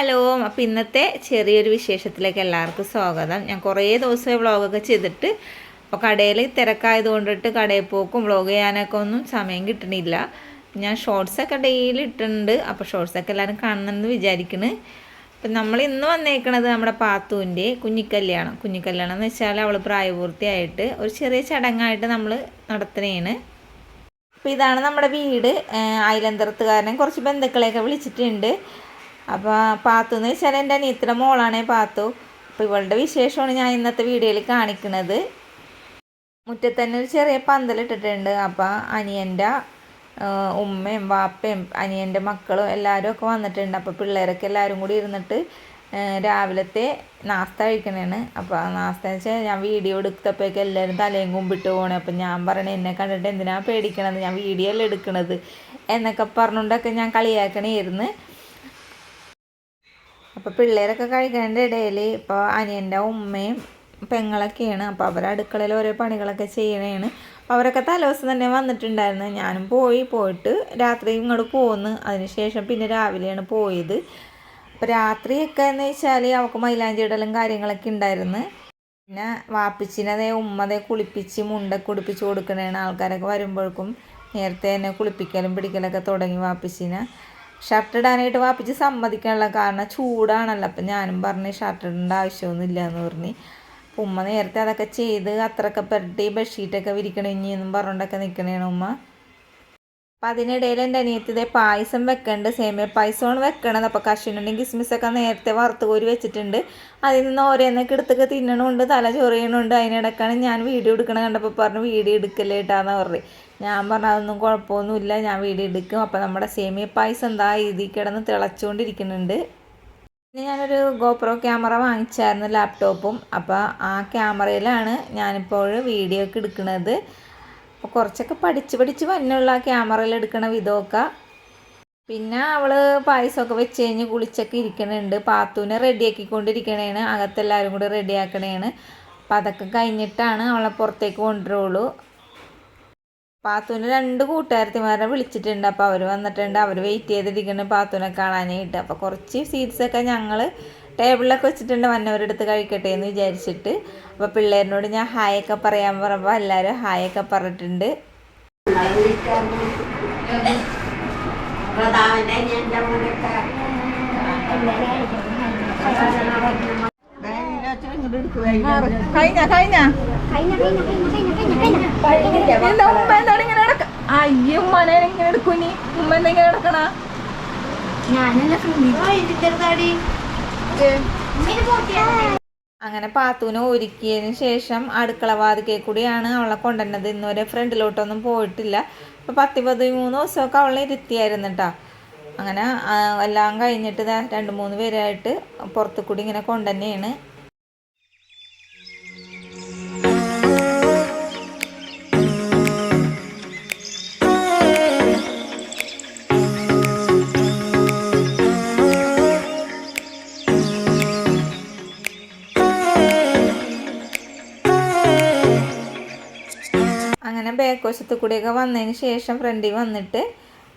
Hello അപ്പോൾ ഇന്നത്തെ ചെറിയൊരു വിശേഷത്തിലേക്ക് എല്ലാവർക്കും സ്വാഗതം. ഞാൻ കുറേ ദിവസമായി വ്ളോഗൊക്കെ ചെയ്തിട്ട് അപ്പോൾ കടയിൽ തിരക്കായത് കൊണ്ടിട്ട് കടയിൽ പോക്കും വ്ളോഗ് ചെയ്യാനൊക്കെ ഒന്നും സമയം കിട്ടണില്ല. ഞാൻ ഷോർട്സൊക്കെ ഡെയിലി ഇട്ടിട്ടുണ്ട്. അപ്പോൾ ഷോർട്സൊക്കെ എല്ലാവരും കാണണമെന്ന് വിചാരിക്കണ്. അപ്പം നമ്മൾ ഇന്ന് വന്നേക്കണത് നമ്മുടെ പാത്തുവിന്റെ കുഞ്ഞിക്കല്യാണം. കുഞ്ഞിക്കല്യാണം എന്ന് വെച്ചാൽ അവൾ പ്രായപൂർത്തിയായിട്ട് ഒരു ചെറിയ ചടങ്ങായിട്ട് നമ്മൾ നടത്തണേണ് അപ്പോൾ ഇതാണ് നമ്മുടെ വീട്. അയലന്തരത്തുകാരനെ കുറച്ച് ബന്ധുക്കളെയൊക്കെ വിളിച്ചിട്ടുണ്ട്. അപ്പോൾ പാത്തു എന്ന് വെച്ചാൽ എന്റെ അനിയത്തിന്റെ മോളാണ് പാത്തു. അപ്പോൾ ഇവളുടെ വിശേഷമാണ് ഞാൻ ഇന്നത്തെ വീഡിയോയിൽ കാണിക്കുന്നത് മുറ്റത്തന്നെ ഒരു ചെറിയ പന്തലിട്ടിട്ടുണ്ട്. അപ്പോൾ അനിയന്റെ ഉമ്മയും വാപ്പയും അനിയന്റെ മക്കളും എല്ലാവരും ഒക്കെ വന്നിട്ടുണ്ട്. അപ്പോൾ പിള്ളേരൊക്കെ എല്ലാവരും കൂടി ഇരുന്നിട്ട് രാവിലത്തെ നാസ്ത കഴിക്കണേണ്. അപ്പോൾ നാസ്ത എന്ന് വെച്ചാൽ ഞാൻ വീഡിയോ എടുത്തപ്പോഴേക്ക് എല്ലാവരും തലയും കുമ്പിട്ട് പോകണേ അപ്പം ഞാൻ പറയണേ എന്നെ കണ്ടിട്ട് എന്തിനാണ് പേടിക്കണത്? ഞാൻ വീഡിയോ അല്ലേ എടുക്കണത്? എന്നൊക്കെ പറഞ്ഞുകൊണ്ടൊക്കെ ഞാൻ കളിയാക്കണേരുന്ന് അപ്പോൾ പിള്ളേരൊക്കെ കഴിക്കേണ്ട ഇടയിൽ ഇപ്പോൾ അനിയന്റെ ഉമ്മയും പെങ്ങളൊക്കെയാണ്. അപ്പോൾ അവർ അടുക്കളയിൽ ഓരോ പണികളൊക്കെ ചെയ്യണേണ്. അവരൊക്കെ തലേദിവസം തന്നെ വന്നിട്ടുണ്ടായിരുന്നു. ഞാനും പോയി പോയിട്ട് രാത്രി ഇങ്ങോട്ട് പോന്ന്. അതിനുശേഷം പിന്നെ രാവിലെയാണ് പോയത്. അപ്പോൾ രാത്രിയൊക്കെ എന്ന് വെച്ചാൽ അവൾക്ക് മൈലാഞ്ചി ഇടലും കാര്യങ്ങളൊക്കെ ഉണ്ടായിരുന്നു. പിന്നെ വാപ്പിച്ചിനതേ ഉമ്മതെ കുളിപ്പിച്ച് മുണ്ട കുടിപ്പിച്ച് കൊടുക്കണേണ്. ആൾക്കാരൊക്കെ വരുമ്പോഴേക്കും നേരത്തെ തന്നെ കുളിപ്പിക്കലും പിടിക്കലൊക്കെ തുടങ്ങി വാപ്പിച്ചിനെ. ഷർട്ട് ഇടാനായിട്ട് വാപ്പിച്ച് സമ്മതിക്കാനുള്ള കാരണം ചൂടാണല്ലോ. അപ്പം ഞാനും പറഞ്ഞ് ഷർട്ട് ഇടേണ്ട ആവശ്യമൊന്നുമില്ല എന്ന് പറഞ്ഞ്. ഉമ്മ നേരത്തെ അതൊക്കെ ചെയ്ത് അത്രയൊക്കെ പെരട്ടി ബെഡ്ഷീറ്റൊക്കെ വിരിക്കണിഞ്ഞെന്നും പറഞ്ഞുകൊണ്ടൊക്കെ നിൽക്കണേണ് ഉമ്മ. അപ്പം അതിനിടയിൽ എന്റെ അനിയത്തി പായസം വെക്കണ്ട് സേമിയ പായസമാണ് വെക്കണത്. അപ്പോൾ കശുവണ്ടിയും കിസ്മിസൊക്കെ നേരത്തെ വറുത്ത് കോരി വെച്ചിട്ടുണ്ട്. അതിൽ നിന്ന് ഓരോന്നൊക്കെ എടുത്തൊക്കെ തിന്നണമുണ്ട് തല ചൊറിയണമുണ്ട് അതിനിടക്കാണ് ഞാൻ വീഡിയോ എടുക്കണം കണ്ടപ്പോൾ പറഞ്ഞു വീഡിയോ എടുക്കല്ലേ കേട്ടാന്ന് പറഞ്ഞു. ഞാൻ പറഞ്ഞു അതൊന്നും കുഴപ്പമൊന്നുമില്ല ഞാൻ വീഡിയോ എടുക്കും. അപ്പോൾ നമ്മുടെ സേമിയ പായസം എന്താ ഇതിൽ കിടന്ന് തിളച്ചുകൊണ്ടിരിക്കുന്നുണ്ട്. പിന്നെ ഞാനൊരു ഗോപ്രോ ക്യാമറ വാങ്ങിച്ചായിരുന്നു ലാപ്ടോപ്പും. അപ്പോൾ ആ ക്യാമറയിലാണ് ഞാനിപ്പോൾ വീഡിയോ ഒക്കെ എടുക്കുന്നത് അപ്പോൾ കുറച്ചൊക്കെ പഠിച്ച് പഠിച്ച് വന്നുള്ള ക്യാമറയിൽ എടുക്കണ വിധമൊക്കെ. പിന്നെ അവൾ പായസമൊക്കെ വെച്ച് കഴിഞ്ഞ് കുളിച്ചൊക്കെ ഇരിക്കണുണ്ട്. പാത്തൂനെ റെഡിയാക്കിക്കൊണ്ടിരിക്കണേണ് അകത്തെല്ലാവരും കൂടി റെഡിയാക്കണേണ് അപ്പം അതൊക്കെ കഴിഞ്ഞിട്ടാണ് അവളെ പുറത്തേക്ക് കൊണ്ടുവരുള്ളൂ. പാത്തൂന് രണ്ട് കൂട്ടുകാരത്തിമാരെ വിളിച്ചിട്ടുണ്ട്. അപ്പോൾ അവർ വന്നിട്ടുണ്ട്. അവർ വെയിറ്റ് ചെയ്തിരിക്കുന്നു പാത്തൂനെ കാണാനായിട്ട്. അപ്പോൾ കുറച്ച് സീറ്റ്സൊക്കെ ഞങ്ങൾ ടേബിളിലൊക്കെ വെച്ചിട്ടുണ്ട് വന്നവരെടുത്ത് കഴിക്കട്ടെ എന്ന് വിചാരിച്ചിട്ട്. അപ്പോൾ പിള്ളേരിനോട് ഞാൻ ഹായ് ഒക്കെ പറയാൻ പറയുമ്പോൾ എല്ലാവരും ഹായ് ഒക്കെ പറഞ്ഞിട്ടുണ്ട്. കഴിഞ്ഞ കഴിഞ്ഞ? എന്താ ഉമ്മ എന്താണ് ഇങ്ങനെ നടക്ക അയ്യോ ഉമ്മനെ ഇങ്ങനെ എടുക്കൂനി ഉമ്മ എന്താ ഇങ്ങനെ അങ്ങനെ പാത്തുവിനെ ഒരുക്കിയതിന് ശേഷം അടുക്കള വാതിക്കെ കൂടിയാണ് അവളെ കൊണ്ടുവന്നത്. ഇന്നുവരെ ഫ്രണ്ടിലോട്ടൊന്നും പോയിട്ടില്ല. അപ്പോൾ പത്ത് പതിമൂന്ന് ദിവസമൊക്കെ അവളെ ഇരുത്തിയായിരുന്നു കേട്ടോ അങ്ങനെ എല്ലാം കഴിഞ്ഞിട്ട് രണ്ട് മൂന്ന് പേരായിട്ട് പുറത്തു കൂടി ഇങ്ങനെ കൊണ്ടുതന്നെയാണ് അങ്ങനെ ബാക്ക് വശത്ത് കൂടിയൊക്കെ വന്നതിന് ശേഷം ഫ്രണ്ടിൽ വന്നിട്ട്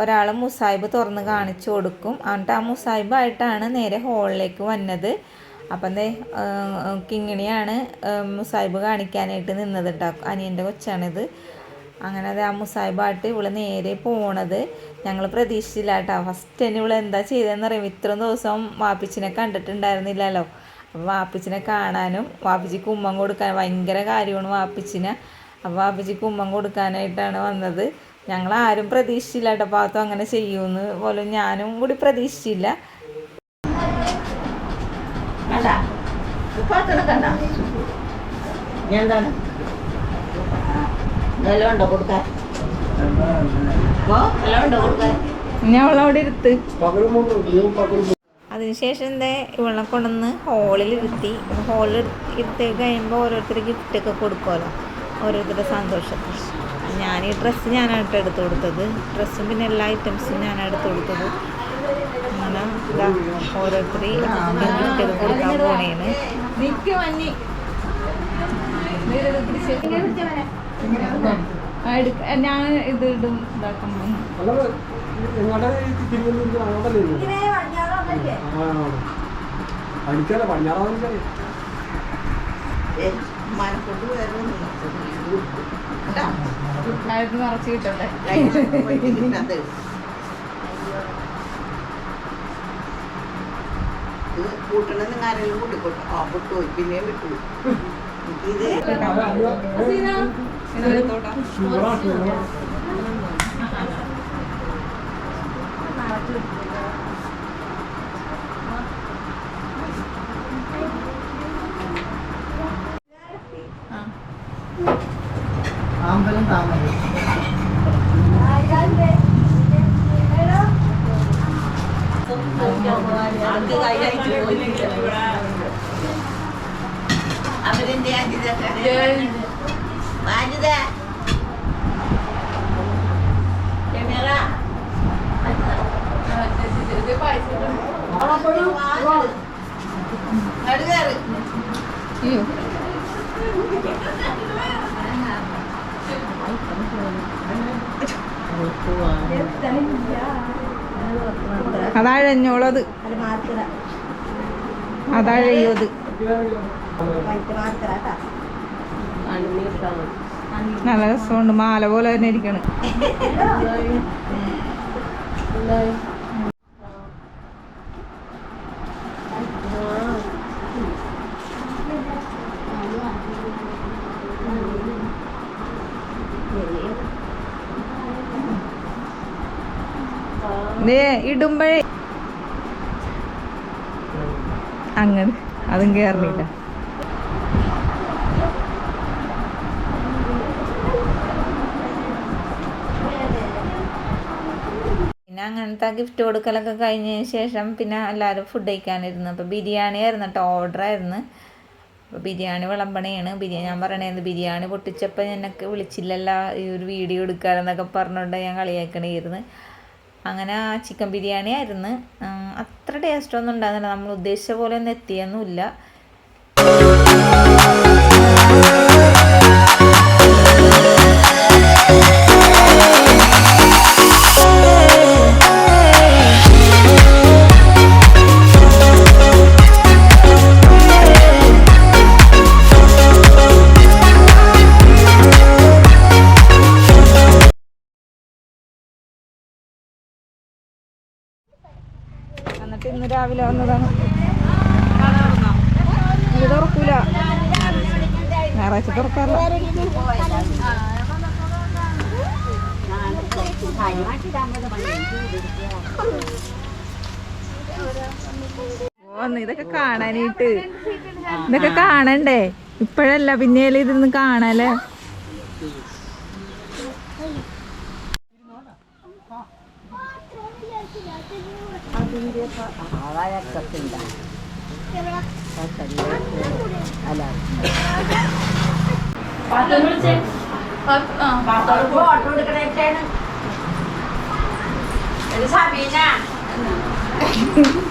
ഒരാൾ മുസായിബ് തുറന്ന് കാണിച്ചു കൊടുക്കും. എന്നിട്ട് ആ മുസായിബായിട്ടാണ് നേരെ ഹോളിലേക്ക് വന്നത്. അപ്പം എന്തേ കിങ്ങിണിയാണ് മുസായിബ് കാണിക്കാനായിട്ട് നിന്നത് കേട്ടോ അനിയന്റെ കൊച്ചാണിത്. അങ്ങനെ അത് ആ മുസായിബായിട്ട് ഇവൾ നേരെ പോണത്. ഞങ്ങൾ പ്രതീക്ഷിച്ചില്ല കേട്ടോ ഫസ്റ്റ് തന്നെ ഇവൾ എന്താ ചെയ്തതെന്ന് അറിയാം ഇത്രയും ദിവസം വാപ്പിച്ചിനെ കണ്ടിട്ടുണ്ടായിരുന്നില്ലല്ലോ. അപ്പം വാപ്പിച്ചിനെ കാണാനും വാപ്പിച്ചിക്ക് ഉമ്മം കൊടുക്കാൻ ഭയങ്കര കാര്യമാണ് വാപ്പിച്ചിനെ. അപ്പോൾ അപ്പച്ചിക്ക് ഉമ്മം കൊടുക്കാനായിട്ടാണ് വന്നത്. ഞങ്ങൾ ആരും പ്രതീക്ഷിച്ചില്ല കേട്ടോ പാത്രം അങ്ങനെ ചെയ്യുമെന്ന്. പോലും ഞാനും കൂടി പ്രതീക്ഷിച്ചില്ല. ഞാൻ അവളവിടെ ഇരുത്ത്. അതിനുശേഷം എന്താ? ഇവളെ കൊണ്ടുവന്ന് ഹോളിൽ ഇരുത്തി. ഹോളിൽ ഇരുത്തി കഴിയുമ്പോൾ ഓരോരുത്തർ ഗിഫ്റ്റൊക്കെ കൊടുക്കുമല്ലോ ഓരോരുത്തരുടെ സന്തോഷം. ഞാൻ ഈ ഡ്രസ്സ് ഞാനായിട്ട് എടുത്തു കൊടുത്തത്. ഡ്രസ്സും പിന്നെ എല്ലാ ഐറ്റംസും ഞാനാണ് എടുത്തു കൊടുത്തത്. അങ്ങനെ ഇതാ ഓരോരുത്തർ ഗിഫ്റ്റൊക്കെ കൊടുക്കാൻ പോണേന്ന് ഞാൻ ഇത് ഇടും ഇതാക്കുമ്പോ പോകുന്നു എനിക്കറിയാം മനക്കൊണ്ട് വേറെ കേട്ടോ അത് നിറച്ച് കിട്ടണ്ടേ ഇത് കൂട്ടണമെന്ന് ആരെങ്കിലും കൂട്ടിക്കൊട്ടു ആ വിട്ടുപോയി പിന്നെയും വിട്ടു ഇത് അമ്പലം താമര. അവരെന്റെ വാജിത ക്യാമറ. അയ്യോ. അതഴഞ്ഞോളത്. അതാഴയോത്. നല്ല രസമുണ്ട്. മാല പോലെ തന്നെ ഇരിക്കണ്. ദേ ഇടുമ്പഴേ അങ്ങനെ അതും കേറണില്ല. പിന്നെ അങ്ങനത്തെ ഗിഫ്റ്റ് കൊടുക്കലൊക്കെ കഴിഞ്ഞ ശേഷം പിന്നെ എല്ലാവരും ഫുഡ് കഴിക്കാനിരുന്നു. അപ്പോൾ ബിരിയാണി ആയിരുന്നു കേട്ടോ ഓർഡർ ആയിരുന്നു. അപ്പോൾ ബിരിയാണി വിളമ്പണയാണ് ബിരിയാണി ഞാൻ പറയണേന്ന് ബിരിയാണി പൊട്ടിച്ചപ്പോൾ എന്നൊക്കെ വിളിച്ചില്ലല്ലോ ഈ ഒരു വീഡിയോ എടുക്കാനെന്നൊക്കെ പറഞ്ഞുകൊണ്ട് ഞാൻ കളിയാക്കണായിരുന്നു. അങ്ങനെ ആ ചിക്കൻ ബിരിയാണി ആയിരുന്നു അത്ര ടേസ്റ്റ് ഒന്നും ഉണ്ടായിരുന്നില്ല. നമ്മൾ ഉദ്ദേശിച്ച പോലെ ഒന്നും എത്തിയൊന്നുമില്ല. ഇന്ന് രാവിലെ വന്നതാണ്. ഇത് തുറക്കൂല. ഞായറാഴ്ച തുറക്കാറില്ല. ഇതൊക്കെ കാണാനായിട്ട്. ഇതൊക്കെ കാണണ്ടേ? ഇപ്പഴല്ല പിന്നെയല്ലേ ഇതൊന്നും കാണാല്ലേ? ആവായൊക്കെ ഉണ്ടാവും അല്ല ഓട്ടോ എടുക്കണേറ്റാണ് സബീന Thank you.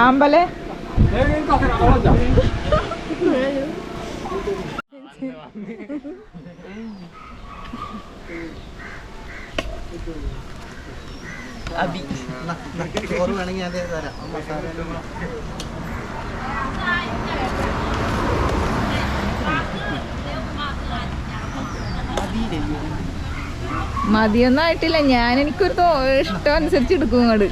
ആമ്പലെ ചോറ് വേണമെങ്കിൽ അതേ തരാം മതിയൊന്നും ആയിട്ടില്ല ഞാൻ എനിക്കൊരു ഇഷ്ടം അനുസരിച്ച് എടുക്കും ഇങ്ങോട്ട്